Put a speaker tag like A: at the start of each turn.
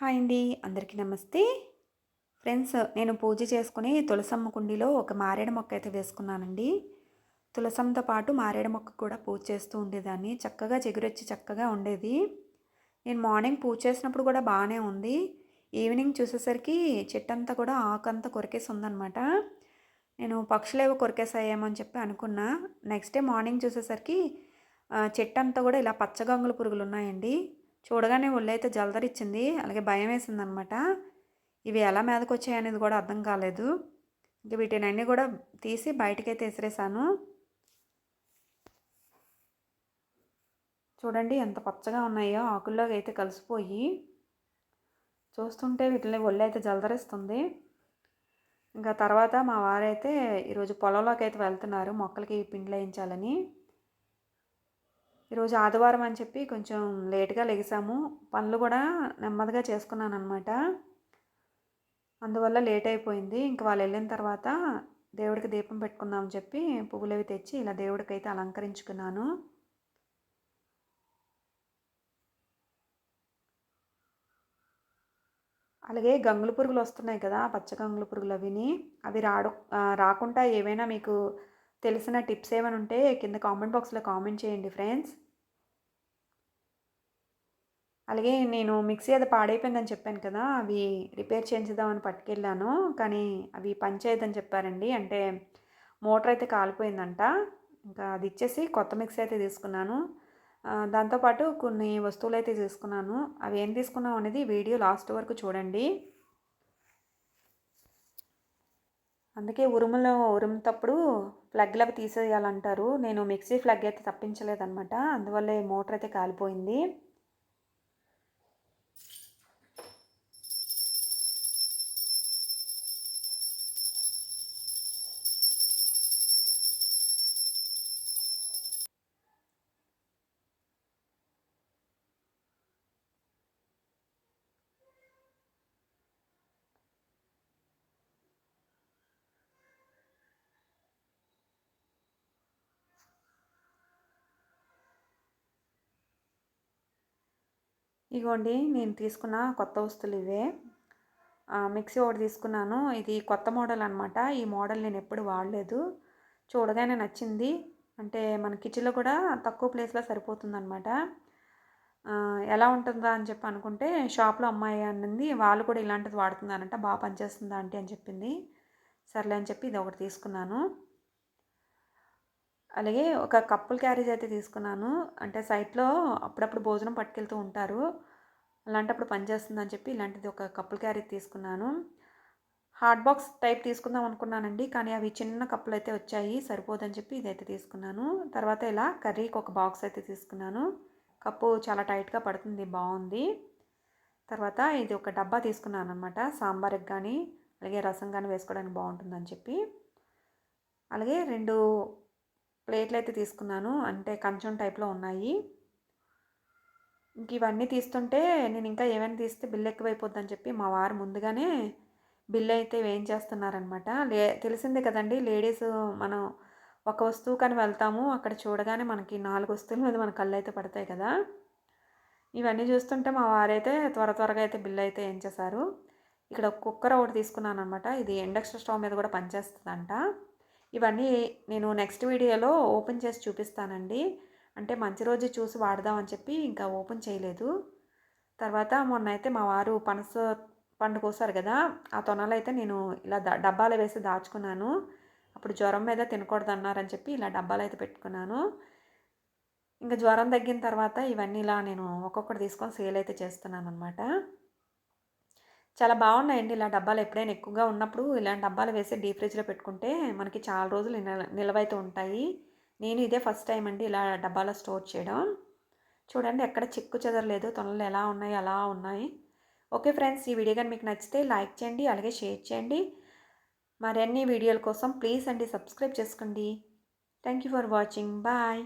A: Hi అండి అందరికీ నమస్తే. ఫ్రెండ్స్ నేను పూజ చేసుకుని తులసమ్మ కుండీలో ఒక మారేడు మొక్క అయితే వేసుకున్నానండి. తులసమ్మతో పాటు మారేడు మొక్క కూడా పూజ చేస్తూ ఉండేదాన్ని. చక్కగా చిగురొచ్చి చక్కగా ఉండేది. నేను మార్నింగ్ పూజ చేసినప్పుడు కూడా బాగానే ఉంది. ఈవినింగ్ చూసేసరికి చెట్టంతా కూడా ఆకంతా కొరికేసి ఉందనమాట నేను పక్షులు ఏవో కొరికేసాయేమో అని చెప్పి అనుకున్నా. నెక్స్ట్ డే మార్నింగ్ చూసేసరికి చెట్టంతా కూడా ఇలా పచ్చగంగుల పురుగులు ఉన్నాయండి చూడగానే ఒళ్ళైతే జలదరిచ్చింది. అలాగే భయం వేసింది అనమాట ఇవి ఎలా మీదకి వచ్చాయనేది కూడా అర్థం కాలేదు. ఇంక వీటిని అన్నీ కూడా తీసి బయటకైతే విసిరేసాను చూడండి ఎంత పచ్చగా ఉన్నాయో ఆకుల్లోకి అయితే కలిసిపోయి. చూస్తుంటే వీటిని ఒళ్ళు అయితే జలదరిస్తుంది. ఇంకా తర్వాత మా వారైతే ఈరోజు పొలంలోకి అయితే వెళ్తున్నారు. మొక్కలకి పిండి వేయించాలని. ఈరోజు ఆదివారం అని చెప్పి కొంచెం లేట్గా లెగిసాము. పనులు కూడా నెమ్మదిగా చేసుకున్నాను అనమాట అందువల్ల లేట్ అయిపోయింది. ఇంక వాళ్ళు వెళ్ళిన తర్వాత దేవుడికి దీపం పెట్టుకుందామని చెప్పి పువ్వులు అవి తెచ్చి ఇలా దేవుడికి అయితే అలంకరించుకున్నాను. అలాగే గంగుల పురుగులు వస్తున్నాయి కదా పచ్చ గంగుల పురుగులు అవిని. అవి రాడు రాకుండా ఏవైనా మీకు తెలిసిన టిప్స్ ఏమైనా ఉంటే కింద కామెంట్ బాక్స్లో కామెంట్ చేయండి ఫ్రెండ్స్. అలాగే నేను మిక్సీ అది పాడైపోయిందని చెప్పాను కదా అవి రిపేర్ చేయించుదామని పట్టుకెళ్ళాను. కానీ అవి పనిచేయదని చెప్పారండి. అంటే మోటార్ అయితే కాలిపోయిందంట. ఇంకా అది ఇచ్చేసి కొత్త మిక్సీ అయితే తీసుకున్నాను. దాంతోపాటు కొన్ని వస్తువులు అయితే తీసుకున్నాను. అవి ఏం తీసుకున్నాం అనేది వీడియో లాస్ట్ వరకు చూడండి. అందుకే ఉరుములో ఉరుముతప్పుడు ప్లగ్లు అవి తీసేయాలంటారు. నేను మిక్సీ ప్లగ్ అయితే తప్పించలేదన్నమాట. అందువల్లే మోటార్ అయితే కాలిపోయింది. ఇగోండి నేను తీసుకున్న కొత్త వస్తువులు ఇవే. మిక్సీ ఒకటి తీసుకున్నాను. ఇది కొత్త మోడల్ అనమాట ఈ మోడల్ నేను ఎప్పుడు వాడలేదు. చూడగానే నచ్చింది. అంటే మన కిచెన్లో కూడా తక్కువ ప్లేస్లో సరిపోతుందనమాట ఎలా ఉంటుందా అని చెప్పి అనుకుంటే షాప్లో అమ్మాయి అన్నది వాళ్ళు కూడా ఇలాంటిది వాడుతున్నారంట బాగా పనిచేస్తుందా అంటే అని చెప్పింది. సర్లే అని చెప్పి ఇది ఒకటి తీసుకున్నాను. అలాగే ఒక కప్పుల క్యారేజ్ అయితే తీసుకున్నాను. అంటే సైట్లో అప్పుడప్పుడు భోజనం పట్టుకెళ్తూ ఉంటారు. అలాంటప్పుడు పనిచేస్తుందని చెప్పి ఇలాంటిది ఒక కప్పుల క్యారేజ్ తీసుకున్నాను. హార్డ్ బాక్స్ టైప్ తీసుకుందాం అనుకున్నానండి. కానీ అవి చిన్న కప్పులు అయితే వచ్చాయి. సరిపోదని చెప్పి ఇదైతే తీసుకున్నాను. తర్వాత ఇలా కర్రీకి ఒక బాక్స్ అయితే తీసుకున్నాను. కప్పు చాలా టైట్గా పడుతుంది. బాగుంది. తర్వాత ఇది ఒక డబ్బా తీసుకున్నాను అనమాట సాంబార్కి కానీ అలాగే రసం కానీ వేసుకోవడానికి బాగుంటుందని చెప్పి. అలాగే రెండు ప్లేట్లు అయితే తీసుకున్నాను. అంటే కంచం టైప్లో ఉన్నాయి. ఇంక ఇవన్నీ తీస్తుంటే నేను ఇంకా ఏమైనా తీస్తే బిల్ ఎక్కువైపోద్దని చెప్పి మా వారు ముందుగానే బిల్ అయితే వేయించేస్తున్నారనమాట లే తెలిసిందే కదండి లేడీస్ మనం ఒక వస్తువు కానీ వెళ్తాము అక్కడ చూడగానే మనకి నాలుగు వస్తువుల మీద మన కళ్ళు అయితే పడతాయి కదా. ఇవన్నీ చూస్తుంటే మా వారైతే త్వర త్వరగా అయితే బిల్ అయితే వేయించేశారు. ఇక్కడ కుక్కర్ ఒకటి తీసుకున్నాను అనమాట ఇది ఇండక్షన్ స్టవ్ మీద కూడా పనిచేస్తుందంట. ఇవన్నీ నేను నెక్స్ట్ వీడియోలో ఓపెన్ చేసి చూపిస్తానండి. అంటే మంచి రోజు చూసి వాడదామని చెప్పి ఇంకా ఓపెన్ చేయలేదు. తర్వాత మొన్న అయితే మా వారు పనస పండు కోసారు కదా ఆ తొనలు అయితే నేను ఇలా డబ్బాలు వేసి దాచుకున్నాను. అప్పుడు జ్వరం మీద తినకూడదు అన్నారని చెప్పి ఇలా డబ్బాలు అయితే పెట్టుకున్నాను. ఇంకా జ్వరం తగ్గిన తర్వాత ఇవన్నీ ఇలా నేను ఒక్కొక్కటి తీసుకొని సేల్ అయితే చేస్తున్నాను అనమాట చాలా బాగున్నాయండి. ఇలా డబ్బాలు ఎప్పుడైనా ఎక్కువగా ఉన్నప్పుడు ఇలాంటి డబ్బాలు వేసి డీప్ ఫ్రిడ్జ్లో పెట్టుకుంటే మనకి చాలా రోజులు నిలవైతే ఉంటాయి. నేను ఇదే ఫస్ట్ టైం అండి ఇలా డబ్బాలో స్టోర్ చేయడం. చూడండి ఎక్కడ చిక్కు చెదరలేదు తొనలు ఎలా ఉన్నాయి అలా ఉన్నాయి. ఓకే ఫ్రెండ్స్ ఈ వీడియో కానీ మీకు నచ్చితే లైక్ చేయండి అలాగే షేర్ చేయండి. మరిన్ని వీడియోల కోసం ప్లీజ్ అండి సబ్స్క్రైబ్ చేసుకోండి. Thank you for watching. Bye.